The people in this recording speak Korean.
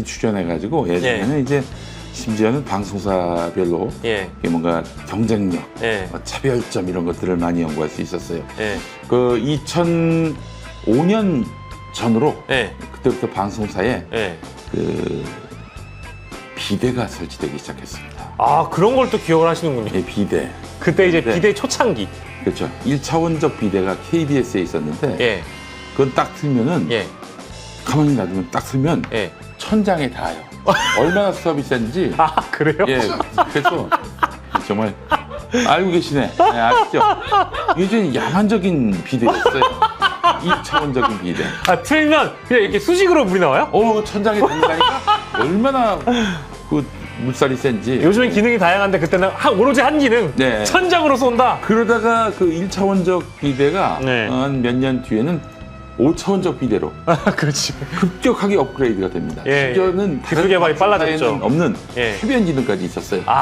많이 출연해가지고 예전에는 이제 심지어는 방송사별로 예. 뭔가 경쟁력, 예. 어, 차별점 이런 것들을 많이 연구할 수 있었어요. 예. 그 2005년 전으로 예. 그때부터 방송사에 예. 그 비대가 설치되기 시작했습니다. 아 그런 걸 또 기억을 하시는군요. 예, 비대. 그때 이제 네. 비대 초창기. 그렇죠. 1차원적 비대가 KBS에 있었는데 예. 그건 딱 틀면은 예. 가만히 놔두면 딱 틀면 예. 천장에 닿아요. 얼마나 수압이 센지. 아 그래요? 예. 그래서 정말 알고 계시네. 네, 아시죠? 이제 야만적인 비대였어요. 2차원적인 비대. 아 틀면 그냥 이렇게 수직으로 물이 나와요? 어, 천장에 닿는다니까 얼마나 그 물살이 센지. 요즘엔 기능이 다양한데 그때는 한, 오로지 한 기능 네. 천장으로 쏜다. 그러다가 그 1차원적 비대가 네. 한 몇 년 뒤에는 5차원적 비대로 아 그렇지. 급격하게 업그레이드가 됩니다. 예, 심지어는 기술 개발이 빨라졌죠. 없는 예. 해변 기능까지 있었어요. 아